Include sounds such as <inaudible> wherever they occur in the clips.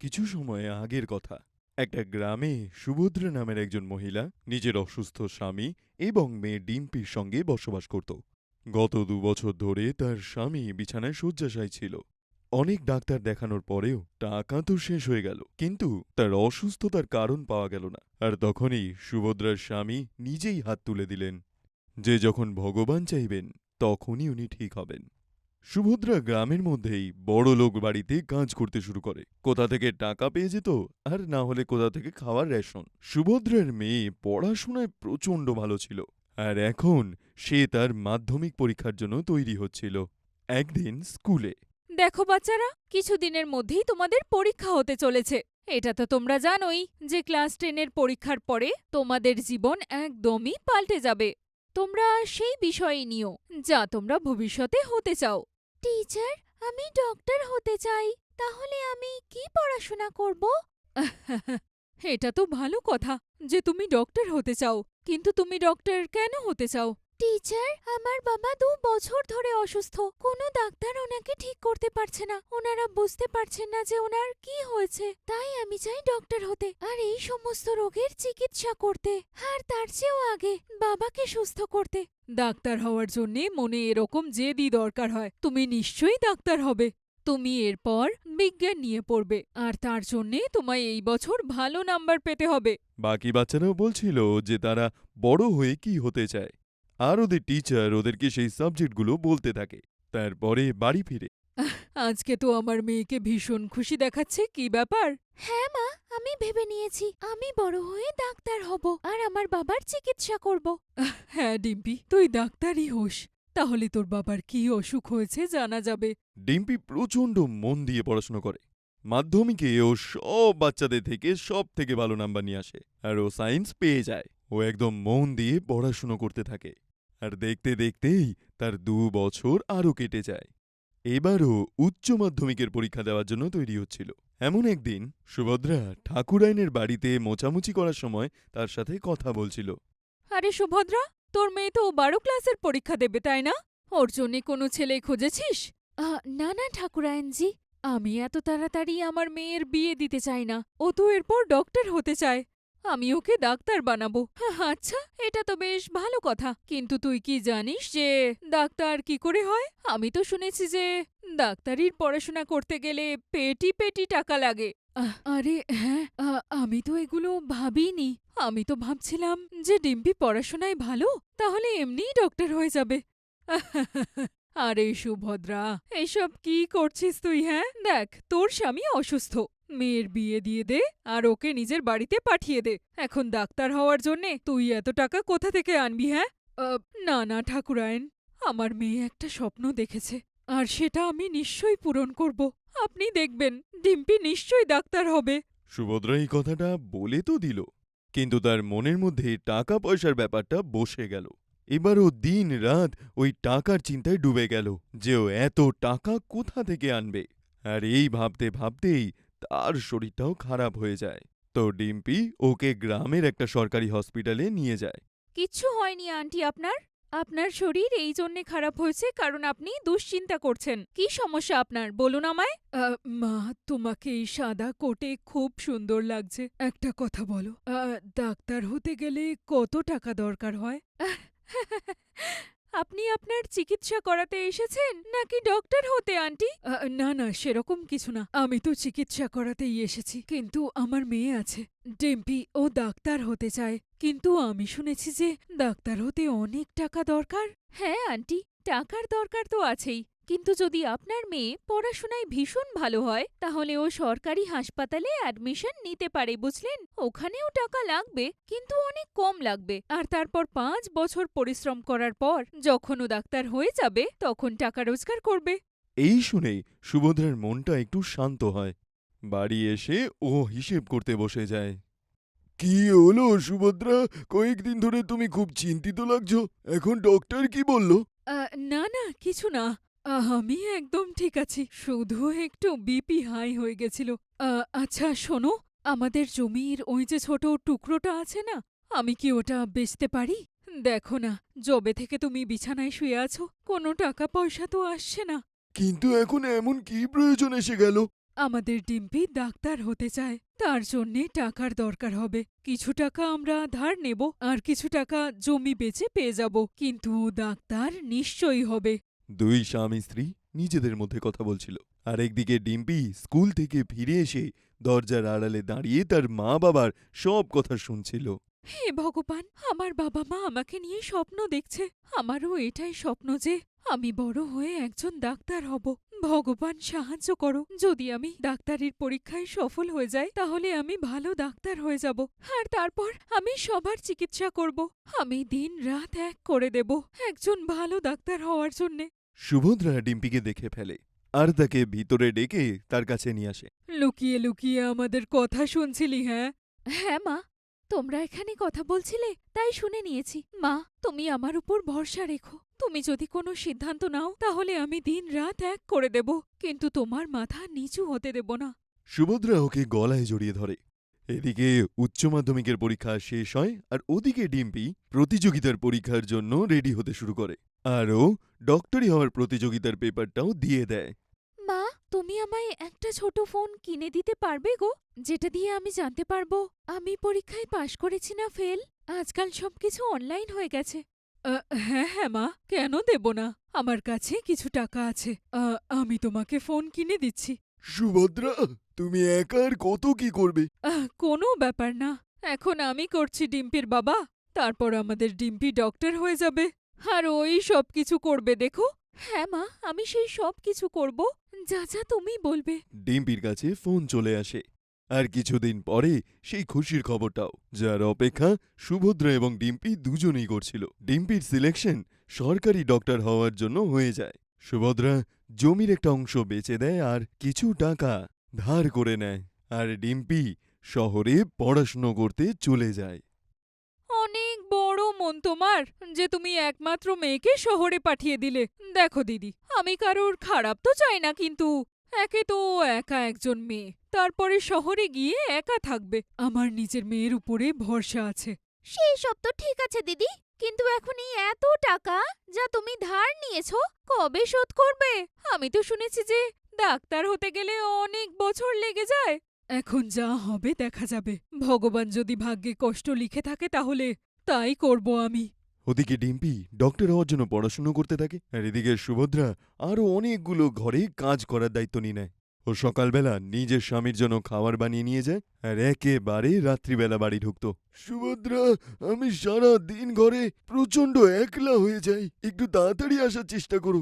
কিছু সময় আগের কথা। একটা গ্রামে সুভদ্রা নামের একজন মহিলা নিজের অসুস্থ স্বামী এবং মেয়ে ডিম্পির সঙ্গে বসবাস করত। গত দু বছর ধরে তার স্বামী বিছানায় শয্যাশায়ী ছিল। অনেক ডাক্তার দেখানোর পরেও টাকা তো শেষ হয়ে গেল, কিন্তু তার অসুস্থতার কারণ পাওয়া গেল না। আর তখনই সুভদ্রার স্বামী নিজেই হাত তুলে দিলেন। যে যখন ভগবান চাইবেন, তখনই উনি ঠিক হবেন। সুভদ্রা গ্রামের মধ্যেই বড় লোক বাড়িতে কাজ করতে শুরু করে। কোথা থেকে টাকা পেয়ে যেত আর না হলে কোথা থেকে খাওয়ার রেশন। সুভদ্রার মেয়ে পড়াশোনায় প্রচণ্ড ভালো ছিল আর এখন সে তার মাধ্যমিক পরীক্ষার জন্য তৈরি হচ্ছিল একদিন স্কুলে। দেখো বাচ্চারা, কিছুদিনের মধ্যেই তোমাদের পরীক্ষা হতে চলেছে। এটা তো তোমরা জানোই যে ক্লাস টেনের পরীক্ষার পরে তোমাদের জীবন একদমই পাল্টে যাবে। তোমরা সেই বিষয়ে নিও, যা তোমরা ভবিষ্যতে হতে চাও। টিচার, আমি ডক্টর হতে চাই। তাহলে আমি কি পড়াশোনা করব? <laughs> এটা তো ভালো কথা যে তুমি ডক্টর হতে চাও, কিন্তু তুমি ডক্টর কেন হতে চাও? টিচার আমার বাবা দু বছর ধরে অসুস্থ। কোনো ডাক্তার ওনাকে ঠিক করতে পারছে না। ওনারা বুঝতে পারছেন না যে ওনার কি হয়েছে। তাই আমি চাই ডক্টর হতে। আর এই সমস্ত রোগের চিকিৎসা করতে। আর তার চেয়েও আগে বাবাকে সুস্থ করতে। ডাক্তার হওয়ার জন্যে মনে এরকম জেদি দরকার হয়। তুমি নিশ্চয়ই ডাক্তার হবে। তুমি এরপর বিজ্ঞান নিয়ে পড়বে। আর তার জন্যে তোমায় এই বছর ভালো নাম্বার পেতে হবে। বাকি বাচ্চারাও বলছিল যে তারা বড় হয়ে কি হতে চায়। আর ওদের টিচার ওদেরকে সেই সাবজেক্টগুলো বলতে থাকে। তারপরে বাড়ি ফিরে। আজকে তো আমার মেয়েকে ভীষণ খুশি দেখাচ্ছে কি ব্যাপার? হ্যাঁ মা আমি ভেবে নিয়েছি। আমি বড় হয়ে ডাক্তার হব আর আমার বাবার চিকিৎসা করব। হ্যাঁ ডিম্পি তুই ডাক্তারই হোস। তাহলে তোর বাবার কি অসুখ হয়েছে জানা যাবে। ডিম্পি প্রচণ্ড মন দিয়ে পড়াশোনা করে। মাধ্যমিকে ও সব বাচ্চাদের থেকে সব থেকে ভালো নাম্বার নিয়ে আসে। আর ও সায়েন্স পেয়ে যায়। ও একদম মন দিয়ে পড়াশুনো করতে থাকে। আর দেখতে দেখতেই তার দু বছর আরও কেটে যায়। এবারও উচ্চ মাধ্যমিকের পরীক্ষা দেওয়ার জন্য তৈরি হচ্ছিল। এমন একদিন সুভদ্রা ঠাকুরাইনের বাড়িতে মোচামুচি করার সময় তার সাথে কথা বলছিল। আরে সুভদ্রা তোর মেয়ে তো বারো ক্লাসের পরীক্ষা দেবে তাই না? ওর জন্যে কোনো ছেলে খুঁজেছিস? না না ঠাকুরায়নজি আমি এত তাড়াতাড়ি আমার মেয়ের বিয়ে দিতে চাই না। ও তো এরপর ডক্টর হতে চায়। আমি ওকে ডাক্তার বানাবো। আচ্ছা এটা তো বেশ ভালো কথা। কিন্তু তুই কি জানিস যে ডাক্তার কি করে হয়? আমি তো শুনেছি যে ডাক্তারির পড়াশোনা করতে গেলে পেটি পেটি টাকা লাগে। আরে হ্যাঁ আমি তো এগুলো ভাবিনি। আমি তো ভাবছিলাম যে ডিম্পি পড়াশোনায় ভালো, তাহলে এমনিই ডক্টর হয়ে যাবে। আরে, সুভদ্রা, এসব কি করছিস তুই হ্যাঁ? দেখ, তোর স্বামী অসুস্থ। মেয়ের বিয়ে দিয়ে দে আর ওকে নিজের বাড়িতে পাঠিয়ে দে। এখন ডাক্তার হওয়ার জন্যে তুই এত টাকা কোথা থেকে আনবি হ্যাঁ? না না ঠাকুরায়ন, আমার মেয়ে একটা স্বপ্ন দেখেছে আর সেটা আমি নিশ্চয়ই পূরণ করব। আপনি দেখবেন, ডিম্পি নিশ্চয়ই ডাক্তার হবে। সুভদ্রা এই কথাটা বলে তো দিল, কিন্তু তার মনের মধ্যে টাকা পয়সার ব্যাপারটা বসে গেল। এবারও দিন রাত ওই টাকার চিন্তায় ডুবে গেল যে ও এত টাকা কোথা থেকে আনবে। আর এই ভাবতে ভাবতেই তার শরীরটাও খারাপ হয়ে যায়। তো ডিম্পি ওকে গ্রামের একটা সরকারি হসপিটালে নিয়ে যায়। কিচ্ছু হয়নি আন্টি আপনার। আপনার শরীর এই জন্যে খারাপ হয়েছে কারণ আপনি দুশ্চিন্তা করছেন। কি সমস্যা আপনার বলুন আমায়। মা তোমাকে এই সাদা কোটে খুব সুন্দর লাগছে। একটা কথা বলো ডাক্তার হতে গেলে কত টাকা দরকার হয়? <laughs> আপনি আপনার চিকিৎসা করাতে এসেছেন নাকি ডক্টর হতে আন্টি? না না সেরকম কিছু না। আমি তো চিকিৎসা করাতেই এসেছি। কিন্তু আমার মেয়ে আছে ডেম্পি ও ডাক্তার হতে চায়। কিন্তু আমি শুনেছি যে ডাক্তার হতে অনেক টাকা দরকার। হ্যাঁ আন্টি টাকার দরকার তো আছেই। কিন্তু যদি আপনার মেয়ে পড়াশোনায় ভীষণ ভালো হয় তাহলে ও সরকারি হাসপাতালে অ্যাডমিশন নিতে পারে বুঝলেন? ওখানেও টাকা লাগবে কিন্তু অনেক কম লাগবে। আর তারপর পাঁচ বছর পরিশ্রম করার পর যখন ও ডাক্তার হয়ে যাবে তখন টাকা রোজগার করবে। এই শুনেই সুভদ্রার মনটা একটু শান্ত হয়। বাড়ি এসে ও হিসেব করতে বসে যায়। কি হলো সুভদ্রা? কয়েকদিন ধরে তুমি খুব চিন্তিত লাগছো। এখন ডক্টর কি বলল? না না কিছু না। আমি একদম ঠিক আছি। শুধু একটু বিপি হাই হয়ে গেছিল। আচ্ছা শোনো আমাদের জমির ওই যে ছোট টুকরোটা আছে না আমি কি ওটা বেচতে পারি? দেখো না জবে থেকে তুমি বিছানায় শুয়ে আছো কোনো টাকা পয়সা তো আসছে না। কিন্তু এখন এমন কি প্রয়োজন এসে গেল? আমাদের ডিম্পি ডাক্তার হতে চায় তার জন্যে টাকার দরকার হবে। কিছু টাকা আমরা ধার নেব আর কিছু টাকা জমি বেচে পেয়ে যাব। কিন্তু ডাক্তার নিশ্চয়ই হবে। দুই স্বামী স্ত্রী নিজেদের মধ্যে কথা বলছিল। আর একদিকে ডিম্পি স্কুল থেকে ফিরে এসে দরজার আড়ালে দাঁড়িয়ে তার মা বাবার সব কথা শুনছিল। হে ভগবান, আমার বাবা মা আমাকে নিয়ে স্বপ্ন দেখছে। আমারও এটাই স্বপ্ন যে আমি বড় হয়ে একজন ডাক্তার হব। ভগবান, সাহায্য করো। যদি আমি ডাক্তারির পরীক্ষায় সফল হয়ে যাই, তাহলে আমি ভালো ডাক্তার হয়ে যাব। আর তারপর আমি সবার চিকিৎসা করব। আমি দিন রাত এক করে দেব একজন ভালো ডাক্তার হওয়ার জন্যে। সুভদ্রা ডিম্পিকে দেখে ফেলে আর তাকে ভিতরে ডেকে তার কাছে নিয়ে আসে। লুকিয়ে লুকিয়ে আমাদের কথা শুনছিলি হ্যাঁ? হ্যাঁ মা। তোমরা এখানে কথা বলছিলে তাই শুনে নিয়েছি। মা তুমি আমার উপর ভরসা রেখো। তুমি যদি কোনো সিদ্ধান্ত নাও তাহলে আমি দিন রাত এক করে দেব কিন্তু তোমার মাথা নিচু হতে দেব না। সুভদ্রা ওকে গলায় জড়িয়ে ধরে। এদিকে উচ্চ মাধ্যমিকের পরীক্ষা শেষ হয় আর ওদিকে ডিম্পি প্রতিযোগিতার পরীক্ষার জন্য রেডি হতে শুরু করে। আর ও ডক্টরি হওয়ার প্রতিযোগিতার পেপারটাও দিয়ে দেয়। মা তুমি আমায় একটা ছোট ফোন কিনে দিতে পারবে গো? যেটা দিয়ে আমি জানতে পারব। আমি পরীক্ষায় পাশ করেছি না ফেল। আজকাল সবকিছু অনলাইন হয়ে গেছে। হ্যাঁ হ্যাঁ মা কেন দেব না? আমার কাছে কিছু টাকা আছে। আ, আমি তোমাকে ফোন কিনে দিচ্ছি। সুভদ্রা! তুমি একার কত কি করবে? আহ, কোনো ব্যাপার না। এখন আমি করছি ডিম্পির বাবা তারপর আমাদের ডিম্পি ডক্টর হয়ে যাবে। আর ওই সব কিছু করবে দেখো। হ্যাঁ মা আমি সেই সব কিছু করব। যা যা তুমি বলবে। ডিম্পির কাছে ফোন চলে আসে। আর কিছুদিন পরে সেই খুশির খবরটাও যার অপেক্ষা সুভদ্রা এবং ডিম্পি দুজনেই করছিল। ডিম্পির সিলেকশন সরকারি ডক্টর হওয়ার জন্য হয়ে যায়। সুভদ্রা জমির একটা অংশ বেচে দেয় আর কিছু টাকা ধার করে নেয় আর ডিম্পি শহরে পড়াশুনো করতে চলে যায়। অনেক বড় মন তোমার যে তুমি একমাত্র মেয়েকে শহরে পাঠিয়ে দিলে। দেখো দিদি আমি কারোর খারাপ তো চাই না কিন্তু। একে তো ও একা একজন মেয়ে তারপরে শহরে গিয়ে একা থাকবে। আমার নিজের মেয়ের উপরে ভরসা আছে। সেই সব তো ঠিক আছে দিদি কিন্তু এখন এই এত টাকা যা তুমি ধার নিয়েছো কবে শোধ করবে? আমি তো শুনেছি যে ডাক্তার হতে গেলে অনেক বছর লেগে যায়। এখন যা হবে দেখা যাবে। ভগবান যদি ভাগ্যে কষ্ট লিখে থাকে তাহলে তাই করব আমি। ওদিকে ডিম্পি ডক্টর হওয়ার জন্য পড়াশুনো করতে থাকে আর এদিকে সুভদ্রা আরও অনেকগুলো ঘরে কাজ করার দায়িত্ব নিয়ে নেয়। ও সকালবেলা নিজের স্বামীর জন্য খাবার বানিয়ে নিয়ে যায় আর একেবারে রাত্রিবেলা বাড়ি ঢুকত। সুভদ্রা আমি সারা দিন ঘরে প্রচণ্ড একলা হয়ে যাই একটু তাড়াতাড়ি আসার চেষ্টা করো।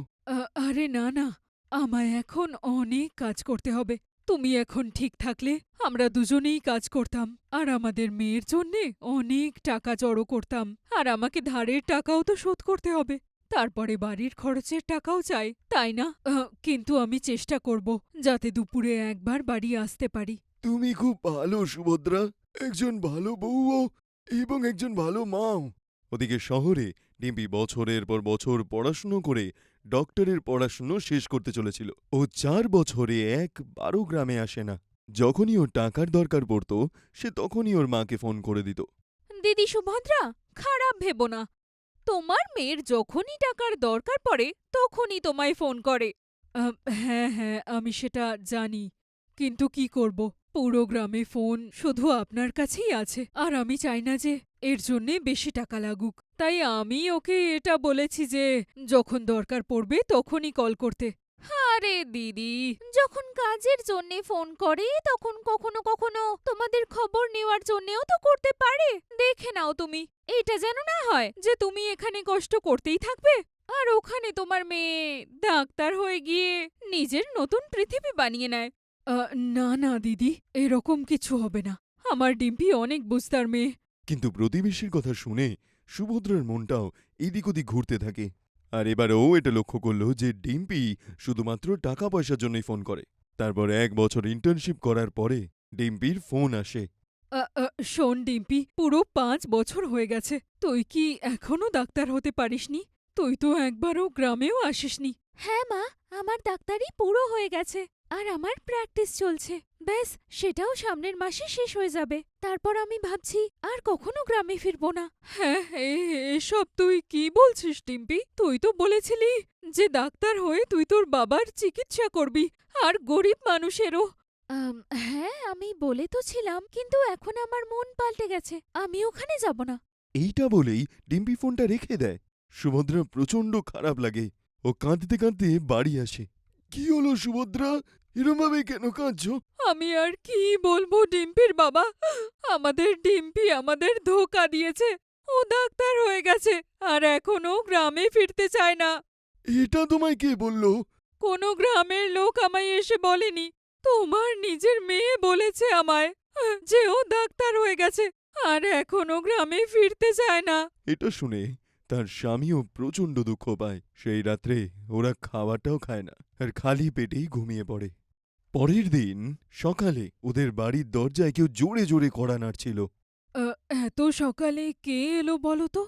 আরে না না আমায় এখন অনেক কাজ করতে হবে। তুমি এখন ঠিক থাকলে আমরা দুজনেই কাজ করতাম। আর আমাদের মেয়ের জন্যে অনেক টাকা জড়ো করতাম। আর আমাকে ধারের টাকাও তো শোধ করতে হবে। তারপরে বাড়ির খরচের টাকাও চাই, তাই না? কিন্তু আমি চেষ্টা করব যাতে দুপুরে একবার বাড়ি আসতে পারি। তুমি খুব ভালো, সুভদ্রা। একজন ভালো বউও এবং একজন ভালো মাও। ওদিকে শহরে ডিম্পি বছরের পর বছর পড়াশুনো করে ডক্টরের পড়াশুনো শেষ করতে চলেছিল। ও চার বছরে একবারও গ্রামে আসে না। যখনই ওর টাকার দরকার পড়ত, সে তখনই ওর মাকে ফোন করে দিত। দিদি সুভদ্রা, খারাপ ভেবো না। তোমার মেয়ের যখনই টাকার দরকার পড়ে, তখনই তোমায় ফোন করে। হ্যাঁ হ্যাঁ আমি সেটা জানি। কিন্তু কি করব? পুরো গ্রামে ফোন শুধু আপনার কাছেই আছে। আর আমি চাই না যে এর জন্যে বেশি টাকা লাগুক। তাই আমি ওকে এটা বলেছি যে, যখন দরকার পড়বে তখনই কল করতে। আরে দিদি, যখন কাজের জন্য ফোন করে, তখন কখনো কখনো তোমাদের খবর নেওয়ার জন্যেও তো করতে পারে। দেখে নাও তুমি, এটা যেন না হয় যে তুমি এখানে কষ্ট করতেই থাকবে। আর ওখানে তোমার মেয়ে ডাক্তার হয়ে গিয়ে নিজের নতুন পৃথিবী বানিয়ে নেয়। না না দিদি এরকম কিছু হবে না। আমার ডিম্পি অনেক বুঝতার মেয়ে। কিন্তু প্রতিবেশীর কথা শুনে সুভদ্রার মনটাও এদিক ওদিক ঘুরতে থাকে। আর এবার ও এটা লক্ষ্য করল যে ডিম্পি শুধুমাত্র টাকা পয়সার জন্যই ফোন করে। তারপর এক বছর ইন্টার্নশিপ করার পরে ডিম্পির ফোন আসে। শোন ডিম্পি পুরো পাঁচ বছর হয়ে গেছে। তুই কি এখনও ডাক্তার হতে পারিসনি? তুই তো একবারও গ্রামেও আসিসনি। হ্যাঁ মা আমার ডাক্তারি পুরো হয়ে গেছে। আর আমার প্র্যাকটিস চলছে। ব্যাস সেটাও সামনের মাসে শেষ হয়ে যাবে। তারপর আমি ভাবছি আর কখনো গ্রামে ফিরবো না। হ্যাঁ এসব তুই কি বলছিস টিম্পি? তুই তো বলেছিলি যে ডাক্তার হয়ে তুই তোর বাবার চিকিৎসা করবি আর গরিব মানুষেরও। আম, হ্যাঁ আমি বলে তো ছিলাম কিন্তু এখন আমার মন পাল্টে গেছে আমি ওখানে যাব না। এইটা বলেই ডিম্পি ফোনটা রেখে দেয়। সুভদ্রা প্রচণ্ড খারাপ লাগে। ও কাঁদতে কাঁদতে বাড়ি আসে। কি হলো সুভদ্রা? এরমভাবে কেন কাঁদছো? আমি আর কি বলব ডিম্পির বাবা? আমাদের ডিম্পি আমাদের ধোকা দিয়েছে। ও ডাক্তার হয়ে গেছে আর এখনও গ্রামে ফিরতে চায় না। এটা তোমায় কে বলল? কোনো গ্রামের লোক আমায় এসে বলেনি। তোমার নিজের মেয়ে বলেছে আমায় যে ও ডাক্তার হয়ে গেছে আর এখনও গ্রামে ফিরতে চায় না। এটা শুনে তার স্বামীও প্রচণ্ড দুঃখ পায়। সেই রাত্রে ওরা খাওয়াটাও খায় না আর খালি পেটেই ঘুমিয়ে পড়ে। পরের দিন সকালে ওদের বাড়ির দরজায় কেউ জোরে জোরে কড়া নাড়ছিল। আ, এত সকালে কে এলো বলো তো?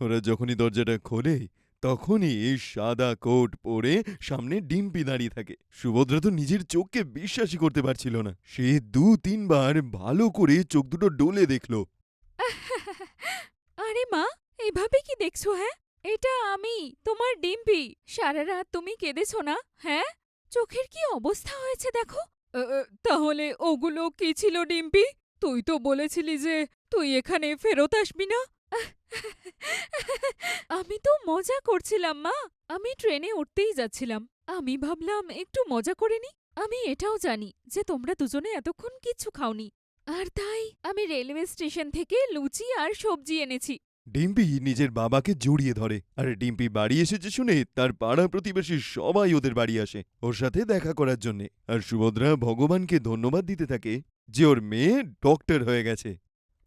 ওরা যখনই দরজাটা খোলে তখনই এই সাদা কোট পরে সামনে ডিম্পি দাঁড়িয়ে থাকে। সুভদ্রা তো নিজের চোখকে বিশ্বাসই করতে পারছিল না। সে দু তিনবার ভালো করে চোখ দুটো ডোলে দেখল। <laughs> আরে মা এভাবে কি দেখছ হ্যাঁ? এটা আমি তোমার ডিম্পি। সারা রাত তুমি কেঁদেছো না হ্যাঁ? চোখের কি অবস্থা হয়েছে দেখো? তাহলে ওগুলো কি ছিল ডিম্পি? তুই তো বলেছিলি যে তুই এখানে ফেরত আসবি না। আমি তো মজা করছিলাম, মা। আমি ট্রেনে উঠতেই যাচ্ছিলাম। আমি ভাবলাম একটু মজা করে নি। আমি এটাও জানি যে তোমরা দুজনে এতক্ষণ কিচ্ছু খাওনি। আর তাই আমি রেলওয়ে স্টেশন থেকে লুচি আর সবজি এনেছি। ডিম্পি নিজের বাবাকে জড়িয়ে ধরে। আর ডিম্পি বাড়ি এসেছে শুনে তার পাড়া প্রতিবেশী সবাই ওদের বাড়ি আসে, ওর সাথে দেখা করার জন্যে। আর সুভদ্রা ভগবানকে ধন্যবাদ দিতে থাকে যে ওর মেয়ে ডক্টর হয়ে গেছে।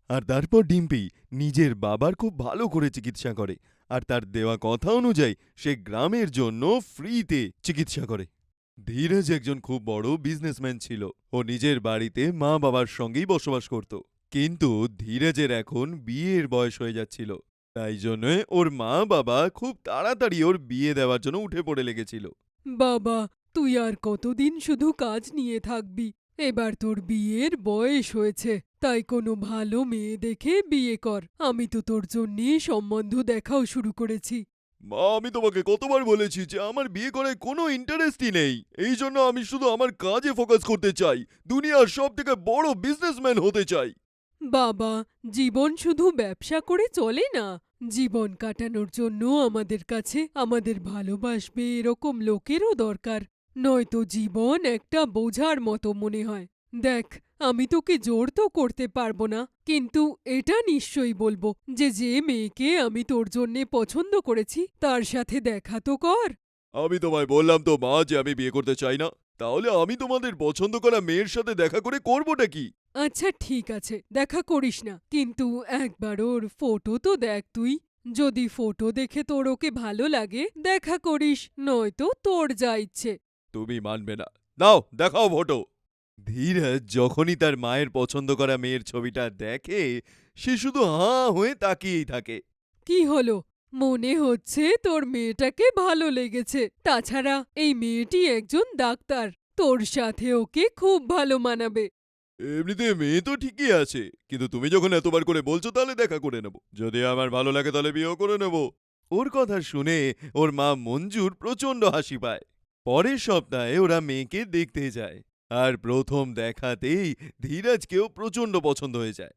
আর তারপর ডিম্পি নিজের বাবার খুব ভালো করে চিকিৎসা করে, আর তার দেওয়া কথা অনুযায়ী সে গ্রামের জন্য ফ্রিতে চিকিৎসা করে। ধীরজ একজন খুব বড় বিজনেসম্যান ছিল। ও নিজের বাড়িতে মা বাবার সঙ্গেই বসবাস করত। কিন্তু ধীরজের এখন বিয়ের বয়স হয়ে যাচ্ছিল। তাই জন্য ওর মা বাবা খুব তাড়াতাড়ি ওর বিয়ে দেওয়ার জন্য উঠে পড়ে লেগেছিল। বাবা তুই আর কতদিন শুধু কাজ নিয়ে থাকবি? এবার তোর বিয়ের বয়স হয়েছে তাই কোনো ভালো মেয়ে দেখে বিয়ে কর। আমি তো তোর জন্যে সম্বন্ধ দেখাও শুরু করেছি। মা আমি তোমাকে কতবার বলেছি যে আমার বিয়ে করায় কোনো ইন্টারেস্টই নেই। এই জন্য আমি শুধু আমার কাজে ফোকাস করতে চাই। দুনিয়ার সব থেকে বড় বিজনেসম্যান হতে চাই। বাবা, জীবন শুধু ব্যবসা করে চলে না। জীবন কাটানোর জন্য আমাদের কাছে আমাদের ভালোবাসবে এরকম লোকেরও দরকার। নয়তো জীবন একটা বোঝার মতো মনে হয়। দেখ, আমি তোকে জোর তো করতে পারব না, কিন্তু এটা নিশ্চয়ই বলব যে যে মেয়েকে আমি তোর জন্যে পছন্দ করেছি, তার সাথে দেখা তো কর। আমি তোমায় বললাম তো মা যে, আমি বিয়ে করতে চাই না। তাহলে আমি তোমাদের পছন্দ করা মেয়ের সাথে দেখা করে করবোটা কি? আচ্ছা ঠিক আছে দেখা করিস না। কিন্তু একবার ওর ফটো তো দেখ তুই। যদি ফটো দেখে তোর ওকে ভালো লাগে দেখা করিস নয়তো তোর যা ইচ্ছে। তুমি মানবে না। দাও দেখাও ফটো। ধীরজ যখনই তার মায়ের পছন্দ করা মেয়ের ছবিটা দেখে সে শুধু হাঁ হয়ে তাকিয়েই থাকে। কি হলো? মনে হচ্ছে তোর মেয়েটাকে ভালো লেগেছে। তাছাড়া এই মেয়েটি একজন ডাক্তার। তোর সাথে ওকে খুব ভালো মানাবে। এমনিতে মেয়ে তো ঠিকই আছে, কিন্তু তুমি যখন এতবার করে বলছো তাহলে দেখা করে নেব। যদি আমার ভালো লাগে তাহলে বিয়েও করে নেব। ওর কথা শুনে ওর মা মঞ্জুর প্রচণ্ড হাসি পায়। পরের সপ্তাহে ওরা মেয়েকে দেখতে যায় আর প্রথম দেখাতেই ধীরাজকেও প্রচণ্ড পছন্দ হয়ে যায়।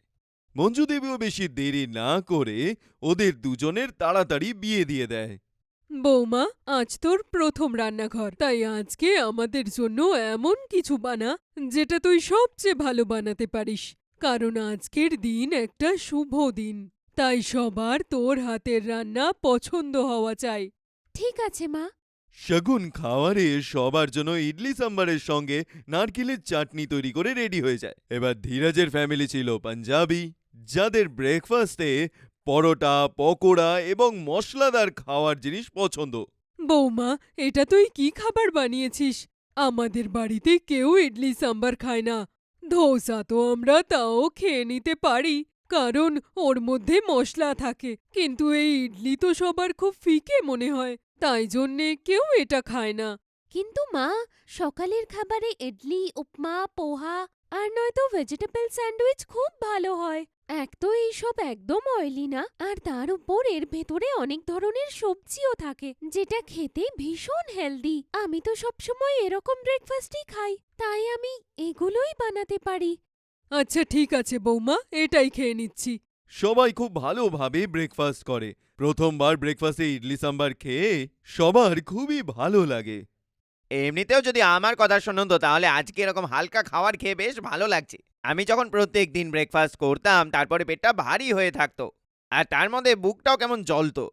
মঞ্জু দেবীও বেশি দেরি না করে ওদের দুজনের তাড়াতাড়ি বিয়ে দিয়ে দেয়। বৌমা আজ তোর প্রথম রান্নাঘর তাই আজকে আমাদের জন্য এমন কিছু বানা যেটা তুই সবচেয়ে ভালো বানাতে পারিস। কারণ আজকের দিন একটা শুভ দিন তাই সবার তোর হাতের রান্না পছন্দ হওয়া চাই। ঠিক আছে মা। শগুন খাওয়ারে সবার জন্য ইডলি সাম্বারের সঙ্গে নারকেলের চাটনি তৈরি করে রেডি হয়ে যায়। এবার ধীরাজের ফ্যামিলি ছিল পাঞ্জাবি যাদের ব্রেকফাস্টে পরোটা পকোড়া এবং মশলাদার খাওয়ার জিনিস পছন্দ। বৌমা এটা তুই কি খাবার বানিয়েছিস? আমাদের বাড়িতে কেউ ইডলি সাম্বার খায় না। ধোসা তো আমরা তাও খেয়ে নিতে পারি কারণ ওর মধ্যে মশলা থাকে। কিন্তু এই ইডলি তো সবার খুব ফিকে মনে হয় তাই জন্যে কেউ এটা খায় না। কিন্তু মা সকালের খাবারে ইডলি উপমা পোহা আর নয়তো ভেজিটেবল স্যান্ডউইচ খুব ভালো হয়। এক তো এইসব একদম অয়েলি না আর তার উপর এর ভেতরে অনেক ধরনের সবজিও থাকে যেটা খেতে ভীষণ হেলদি আমি তো সবসময় এরকম ব্রেকফাস্টই খাই তাই আমি এগুলোই বানাতে পারি। আচ্ছা ঠিক আছে বৌমা এটাই খেয়ে নিচ্ছি। সবাই খুব ভালোভাবে ব্রেকফাস্ট করে। প্রথমবার ব্রেকফাস্টে ইডলি সাম্বার খেয়ে সবার খুবই ভালো লাগে। এমনিতেও যদি আমার কথা শুনুন তো তাহলে আজকে এরকম হালকা খাবার খেয়ে বেশ ভালো লাগছে। আমি যখন প্রত্যেক দিন ব্রেকফাস্ট করতাম তারপরে পেটটা ভারী হয়ে থাকতো। আর তার মধ্যে বুকটাও কেমন জ্বলতো।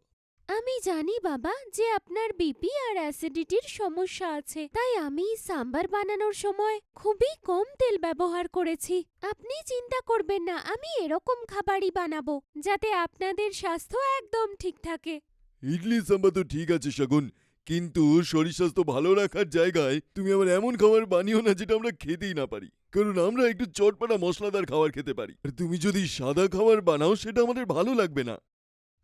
আমি জানি বাবা যে আপনার বিপি আর অ্যাসিডিটির সমস্যা আছে তাই আমি সাম্বার বানানোর সময় খুবই কম তেল ব্যবহার করেছি। আপনি চিন্তা করবেন না আমি এরকম খাবারই বানাবো যাতে আপনাদের স্বাস্থ্য একদম ঠিক থাকে। ইডলি সাম্বার তো ঠিক আছে শগুন। কিন্তু শরীর স্বাস্থ্য ভালো রাখার জায়গায় তুমি আবার এমন খাবার বানিও না যেটা আমরা খেতেই না পারি। কারণ আমরা একটু চটপাটা মশলাদার খাবার খেতে পারি। আর তুমি যদি সাদা খাবার বানাও, সেটা আমাদের ভালো লাগবে না।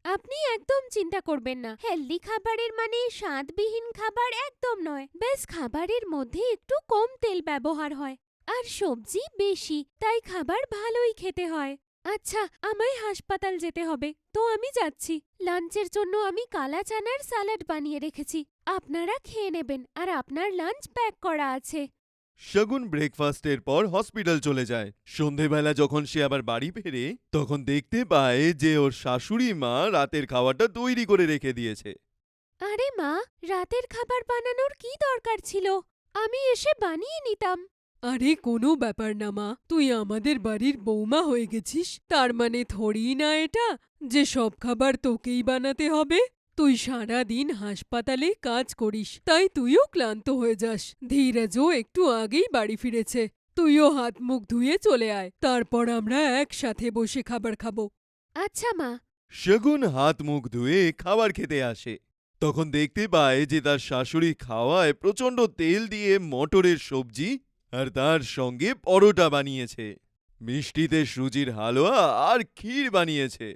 আপনি একদম চিন্তা করবেন না। হেলদি খাবারের মানে স্বাদবিহীন খাবার একদম নয়। বেশ, খাবারের মধ্যে একটু কম তেল ব্যবহার হয়। আর সবজি বেশি, তাই খাবার ভালোই খেতে হয়। আচ্ছা আমায় হাসপাতাল যেতে হবে। তো আমি যাচ্ছি। লাঞ্চের জন্য আমি কালা চানার স্যালাড বানিয়ে রেখেছি। আপনারা খেয়ে নেবেন আর আপনার লাঞ্চ প্যাক করা আছে। শগুন ব্রেকফাস্টের পর হসপিটাল চলে যায়। সন্ধেবেলা যখন সে আবার বাড়ি ফেরে তখন দেখতে পায় যে ওর শাশুড়ি মা রাতের খাওয়াটা তৈরি করে রেখে দিয়েছে। আরে মা রাতের খাবার বানানোর কি দরকার ছিল? আমি এসে বানিয়ে নিতাম। আরে কোনো ব্যাপার না মা। তুই আমাদের বাড়ির বৌমা হয়ে গেছিস। তার মানে থরি না এটা যে সব খাবার তোকেই বানাতে হবে? তুই সারা দিন হাসপাতালে কাজ করিস তাই তুইও ক্লান্ত হয়ে যাস। ধীরাজও একটু আগেই বাড়ি ফিরেছে। তুইও হাত মুখ ধুয়ে চলে আয়। তারপর আমরা একসাথে বসে খাবার খাব। আচ্ছা মা। শগুন হাত মুখ ধুয়ে খাবার খেতে আসে। তখন দেখতে পায় যে তার শাশুড়ি খাওয়ায় প্রচণ্ড তেল দিয়ে মটরের সবজি আর তার সঙ্গে পরোটা বানিয়েছে। মিষ্টিতে সুজির হালুয়া আর ক্ষীর বানিয়েছে।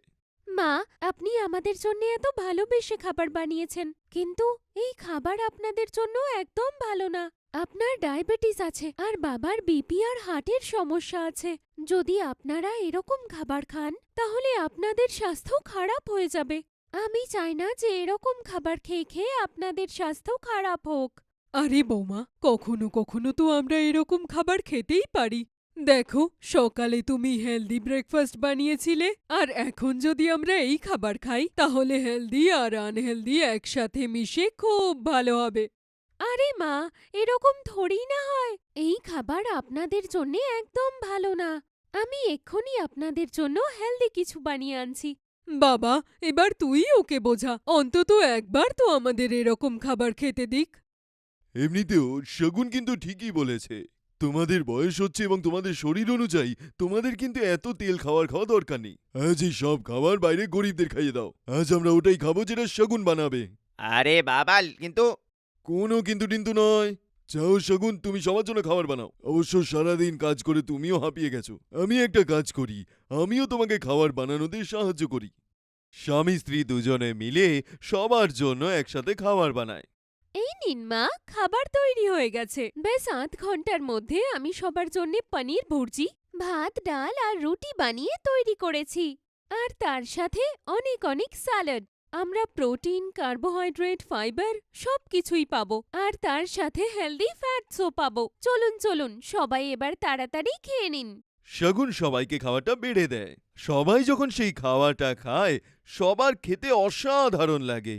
মা, আপনি আমাদের জন্য এত ভালোবেসে খাবার বানিয়েছেন, কিন্তু এই খাবার আপনাদের জন্য একদম ভালো না। আপনার ডায়াবেটিস আছে আর বাবার বিপি আর হার্টের সমস্যা আছে। যদি আপনারা এরকম খাবার খান, তাহলে আপনাদের স্বাস্থ্য খারাপ হয়ে যাবে। আমি চাই না যে এরকম খাবার খেয়ে খেয়ে আপনাদের স্বাস্থ্য খারাপ হোক। আরে বৌমা কখনো কখনো তো আমরা এরকম খাবার খেতেই পারি। দেখো সকালে তুমি হেলদি ব্রেকফাস্ট বানিয়েছিলে আর এখন যদি আমরা এই খাবার খাই তাহলে হেলদি আর আনহেলদি একসাথে মিশে খুব ভালো হবে। আরে মা এরকম থোড়ি না হয়। এই খাবার আপনাদের জন্য একদম ভালো না। আমি এক্ষুনি আপনাদের জন্য হেলদি কিছু বানিয়ে আনছি। বাবা এবার তুই ওকে বোঝা। অন্তত একবার তো আমাদের এরকম খাবার খেতে দিক। এমনিতেও শগুন কিন্তু ঠিকই বলেছে। তোমাদের বয়স হচ্ছে এবং তোমাদের শরীর অনুযায়ী তোমাদের কিন্তু এত তেল খাওয়ার খাওয়া দরকার নেই। আজ এই সব খাবার বাইরে গরিবদের খাইয়ে দাও। আজ আমরা ওটাই খাব যেটা শগুন বানাবে। আরে বাবা কিন্তু কোনো কিন্তু টিন্তু নয়। চাও শগুন তুমি সবার জন্য খাবার বানাও। অবশ্য সারাদিন কাজ করে তুমিও হাঁপিয়ে গেছো। আমি একটা কাজ করি। আমিও তোমাকে খাবার বানানোতে সাহায্য করি। স্বামী স্ত্রী দুজনে মিলে সবার জন্য একসাথে খাবার বানায়। এই নিন মা খাবার তৈরি হয়ে গেছে। বেশ আধ ঘণ্টার মধ্যে আমি সবার জন্য পনির ভুর্জি ভাত ডাল আর রুটি বানিয়ে তৈরি করেছি। আর তার সাথে অনেক অনেক স্যালাড। আমরা প্রোটিন কার্বোহাইড্রেট ফাইবার সব কিছুই পাবো। আর তার সাথে হেলদি ফ্যাটসও পাবো। চলুন চলুন সবাই এবার তাড়াতাড়ি খেয়ে নিন। শগুন সবাইকে খাওয়াটা বেড়ে দেয়। সবাই যখন সেই খাওয়াটা খায় সবার খেতে অসাধারণ লাগে।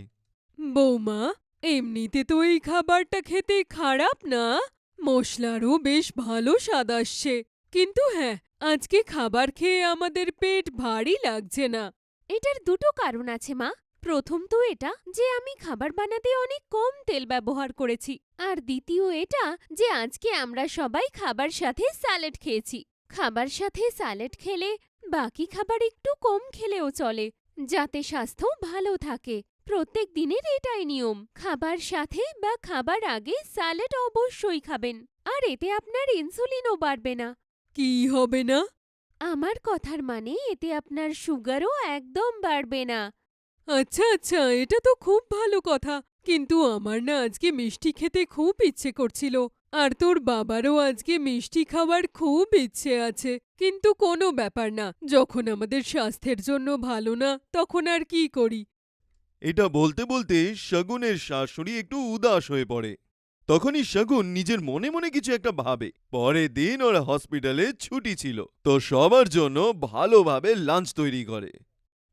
বৌমা এমনিতে তো এই খাবারটা খেতে খারাপ না। মশলারও বেশ ভালো স্বাদ আসছে। কিন্তু হ্যাঁ আজকে খাবার খেয়ে আমাদের পেট ভারী লাগছে না। এটার দুটো কারণ আছে, মা। প্রথম তো এটা যে আমি খাবার বানাতে অনেক কম তেল ব্যবহার করেছি। আর দ্বিতীয় এটা যে আজকে আমরা সবাই খাবার সাথে স্যালাড খেয়েছি। খাবার সাথে স্যালাড খেলে বাকি খাবার একটু কম খেলেও চলে, যাতে স্বাস্থ্য ভালো থাকে। প্রত্যেক দিনের এটাই নিয়ম। খাবার সাথে বা খাবার আগে স্যালাড অবশ্যই খাবেন আর এতে আপনার ইনসুলিনও বাড়বে না। কি হবে না? আমার কথার মানে এতে আপনার সুগারও একদম বাড়বে না। আচ্ছা আচ্ছা এটা তো খুব ভালো কথা। কিন্তু আমার না আজকে মিষ্টি খেতে খুব ইচ্ছে করছিল আর তোর বাবারও আজকে মিষ্টি খাওয়ার খুব ইচ্ছে আছে। কিন্তু কোনো ব্যাপার না যখন আমাদের স্বাস্থ্যের জন্য ভালো না তখন আর কি করি? এটা বলতে বলতে শগুনের শাশুড়ি একটু উদাস হয়ে পড়ে। তখনই শগুন নিজের মনে মনে কিছু একটা ভাবে। পরের দিন ওরা হসপিটালে ছুটি ছিল। তো সবার জন্য ভালোভাবে লাঞ্চ তৈরি করে।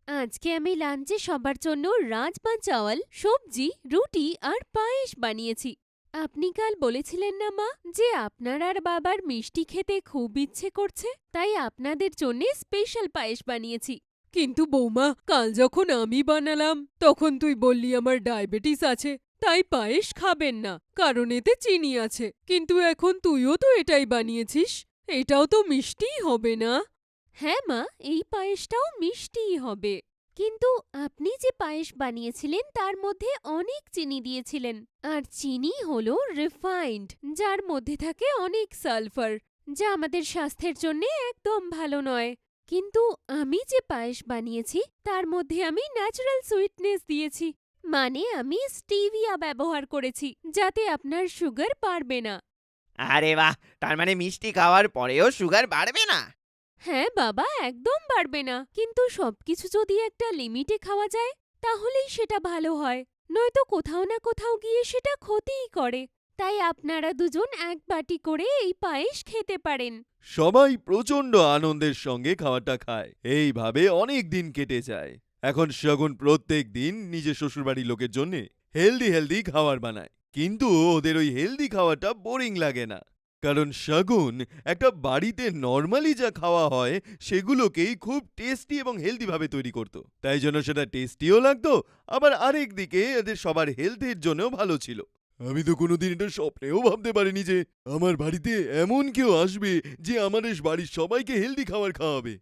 আজকে আমি লাঞ্চে সবার জন্য রাজমা চাওয়াল, সবজি, রুটি আর পায়েস বানিয়েছি। আপনি কাল বলেছিলেন না মা যে আপনার আর বাবার মিষ্টি খেতে খুব ইচ্ছে করছে, তাই আপনাদের জন্যে স্পেশাল পায়েস বানিয়েছি। কিন্তু বৌমা, কাল যখন আমি বানালাম, তখন তুই বললি আমার ডায়াবেটিস আছে, তাই পায়েস খাবেন না, কারণ এতে চিনি আছে। কিন্তু এখন তুইও তো এটাই বানিয়েছিস, এটাও তো মিষ্টিই হবে না? হ্যাঁ মা, এই পায়েসটাও মিষ্টিই হবে। কিন্তু আপনি যে পায়েস বানিয়েছিলেন, তার মধ্যে অনেক চিনি দিয়েছিলেন, আর চিনি হল রিফাইন্ড যার মধ্যে থাকে অনেক সালফার, যা আমাদের স্বাস্থ্যের জন্য একদম ভালো নয়। কিন্তু আমি যে পায়েস বানিয়েছি তার মধ্যে আমি ন্যাচারাল সুইটনেস দিয়েছি। মানে আমি স্টিভিয়া ব্যবহার করেছি যাতে আপনার সুগার বাড়বে না। আরে বাহ! তার মানে মিষ্টি খাওয়ার পরেও সুগার বাড়বে না? হ্যাঁ বাবা একদম বাড়বে না। কিন্তু সবকিছু যদি একটা লিমিটে খাওয়া যায় তাহলেই সেটা ভালো হয়। নয়তো কোথাও না কোথাও গিয়ে সেটা ক্ষতিই করে। তাই আপনারা দুজন এক বাটি করে এই পায়েস খেতে পারেন। সবাই প্রচণ্ড আনন্দের সঙ্গে খাওয়াটা খায়। এইভাবে অনেক দিন কেটে যায়। এখন শগুন প্রত্যেক দিন নিজের শ্বশুরবাড়ির লোকের জন্য হেলদি হেলদি খাবার বানায়। কিন্তু ওদের ওই হেলদি খাওয়াটা বোরিং লাগে না। কারণ শগুন একটা বাড়িতে নর্মালি যা খাওয়া হয়, সেগুলোকেই খুব টেস্টি এবং হেলদিভাবে তৈরি করত। তাই জন্য সেটা টেস্টিও লাগতো, আবার আরেক দিকে এদের সবার হেলথের জন্যও ভালো ছিল। আমি তো কোনোদিন এটা স্বপ্নেও ভাবতে পারিনি যে আমার বাড়িতে এমন কেউ আসবে যে আমাদের বাড়ির সবাইকে হেলদি খাবার খাওয়াবে।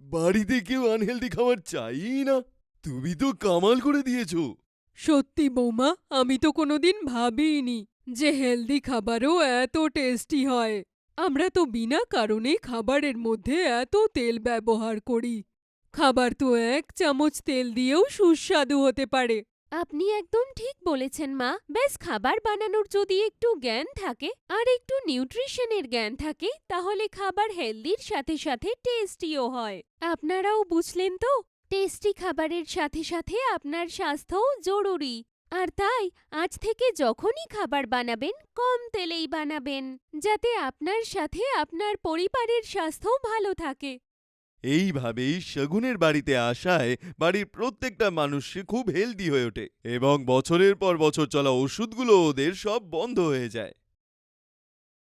বাড়িতে কেউ আনহেলদি খাবার চাই না। তুমি তো কামাল করে দিয়েছ। সত্যি বৌমা, আমি তো কোনোদিন ভাবিনি যে হেলদি খাবারও এত টেস্টি হয়। আমরা তো বিনা কারণে খাবারের মধ্যে এত তেল ব্যবহার করি। খাবার তো এক চামচ তেল দিয়েও সুস্বাদু হতে পারে। আপনি একদম ঠিক বলেছেন, মা। বেশ খাবার বানানোর যদি একটু জ্ঞান থাকে আর একটু নিউট্রিশনের জ্ঞান থাকে, তাহলে খাবার হেলদির সাথে সাথে টেস্টিও হয়। আপনারাও বুঝলেন তো? টেস্টি খাবারের সাথে সাথে আপনার স্বাস্থ্যও জরুরি। আর তাই, আজ থেকে যখনই খাবার বানাবেন, কম তেলেই বানাবেন, যাতে আপনার সাথে আপনার পরিবারের স্বাস্থ্যও ভালো থাকে। এইভাবেই শগুনের বাড়িতে আসায় বাড়ির প্রত্যেকটা মানুষ খুব হেলদি হয়ে ওঠে এবং বছরের পর বছর চলা ওষুধগুলো ওদের সব বন্ধ হয়ে যায়।